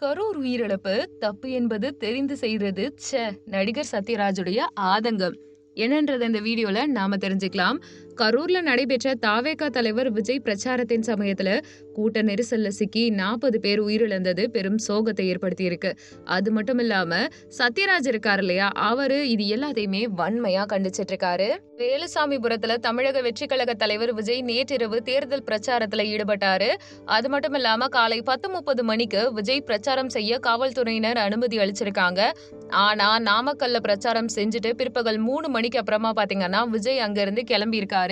கரூர் உயிரிழப்பு தப்பு என்பது தெரிந்து செய்கிறது ச்சே நடிகர் சத்யராஜுடைய ஆதங்கம். என்னன்றது இந்த வீடியோல நாம தெரிஞ்சுக்கலாம். கரூர்ல நடைபெற்ற தாவேகா தலைவர் விஜய் பிரச்சாரத்தின் சமயத்துல கூட்ட நெரிசல்ல சிக்கி நாற்பது பேர் உயிரிழந்தது. பெரும் சோகத்தை ஏற்படுத்தியிருக்கு. அது மட்டும் இல்லாம சத்யராஜ் இருக்காரு இல்லையா? அவரு இது எல்லாத்தையுமே வன்மையா கண்டிச்சிட்டு இருக்காரு வேலுசாமிபுரத்துல தமிழக வெற்றி கழக தலைவர் விஜய் நேற்றிரவு தேர்தல் பிரச்சாரத்துல ஈடுபட்டாரு. அது மட்டும் இல்லாம காலை பத்து முப்பது மணிக்கு விஜய் பிரச்சாரம் செய்ய காவல்துறையினர் அனுமதி அளிச்சிருக்காங்க. ஆனா நாமக்கல்ல பிரச்சாரம் செஞ்சுட்டு பிற்பகல் மூணு மணிக்கு அப்புறமா பாத்தீங்கன்னா விஜய் அங்க இருந்து கிளம்பி இருக்காரு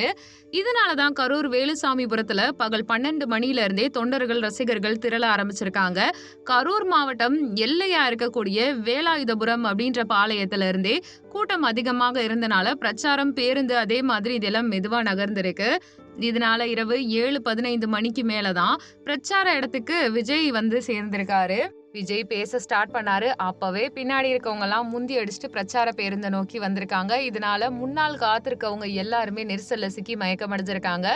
இதனாலதான் கரூர் வேலுசாமிபுரத்துல பகல் பன்னெண்டு மணில இருந்தே தொண்டர்கள் ரசிகர்கள் திரள ஆரம்பிச்சிருக்காங்க. கரூர் மாவட்டம் எல்லையா இருக்கக்கூடிய வேலாயுதபுரம் அப்படின்ற பாளையத்துல இருந்தே கூட்டம் அதிகமாக இருந்தனால பிரச்சாரம் பேருந்து அதே மாதிரி இதெல்லாம் மெதுவா நகர்ந்திருக்கு. இதனால இரவு ஏழு பதினைந்து மணிக்கு மேலதான் பிரச்சார இடத்துக்கு விஜய் வந்து சேர்ந்திருக்காரு. விஜய் பேச ஸ்டார்ட் பண்ணாரு. அப்பவே பின்னாடி இருக்கவங்க எல்லாம் முந்தி அடிச்சுட்டு பிரச்சார பேருந்தை நோக்கி வந்திருக்காங்க. இதனால முன்னால் காத்திருக்கவங்க எல்லாருமே நெரிசல்ல சிக்கி மயக்கம் அடைஞ்சிருக்காங்க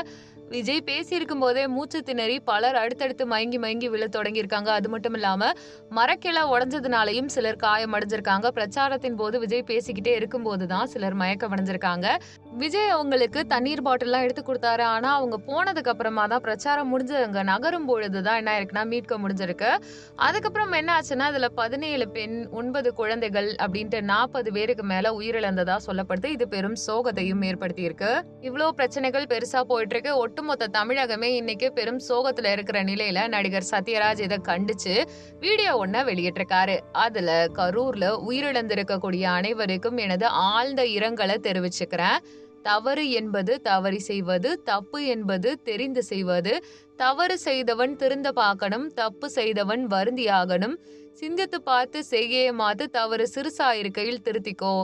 விஜய் பேசியிருக்கும் போதே மூச்சு திணறி பலர் அடுத்தடுத்து மயங்கி மயங்கி விழ தொடங்கியிருக்காங்க. அது மட்டும் இல்லாம மரக்கிளை உடஞ்சதுனாலையும் சிலர் காயம் அடைஞ்சிருக்காங்க பிரச்சாரத்தின் போது விஜய் பேசிக்கிட்டே இருக்கும்போது தான் சிலர் மயக்கம் அடைஞ்சிருக்காங்க விஜய் அவங்களுக்கு தண்ணீர் பாட்டில்லாம் எடுத்து கொடுத்தாரு. ஆனா அவங்க போனதுக்கு அப்புறமா தான் பிரச்சாரம் முடிஞ்சு அங்க நகரும் பொழுது தான் என்ன இருக்குன்னா மீட்க முடிஞ்சிருக்கு. அதுக்கப்புறம் என்ன ஆச்சுன்னா இதுல பதினேழு பெண் ஒன்பது குழந்தைகள் அப்படின்ட்டு நாற்பது பேருக்கு மேல உயிரிழந்ததா சொல்லப்படுது. இது பெரும் சோகத்தையும் ஏற்படுத்தி இருக்கு இவ்வளவு பிரச்சனைகள் பெருசா போயிட்டு இருக்கு ஒட்டுமொத்த தமிழகமே இன்னைக்கு பெரும் சோகத்துல இருக்கிற நிலையில நடிகர் சத்யராஜ் இதை கண்டிச்சு வீடியோ ஒன்ன வெளியிட்டிருக்காரு. அதுல கரூர்ல உயிரிழந்திருக்கக்கூடிய அனைவருக்கும் எனது ஆழ்ந்த இரங்கலை தெரிவிச்சுக்கிறேன். தவறு என்பது தவறி செய்வது தப்பு என்பது தெரிந்து செய்வது தவறு செய்தவன் திருந்த பார்க்கணும் தப்பு செய்தவன் வருந்தியாகணும் சிந்தித்து பார்த்து செய்கையை மாத்து தவறு சிறுசா இருக்கையில் திருத்திக்கோ.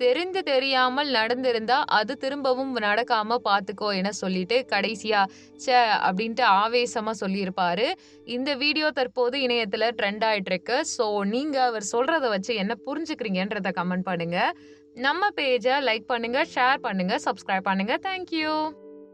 தெரிந்து தெரியாமல் நடந்திருந்தா அது திரும்பவும் நடக்காம பார்த்துக்கோ என சொல்லிட்டு கடைசியா ச்சே அப்படின்ட்டு ஆவேசமா சொல்லியிருப்பாரு. இந்த வீடியோ தற்போது இணையத்துல ட்ரெண்ட் ஆயிட்டு இருக்கு ஸோ நீங்க அவர் சொல்றதை வச்சு என்ன புரிஞ்சுக்கிறீங்கன்றத கமெண்ட் பண்ணுங்க. நம்ம பேஜை லைக் பண்ணுங்க ஷேர் பண்ணுங்க சப்ஸ்கிரைப் பண்ணுங்க. தேங்க்யூ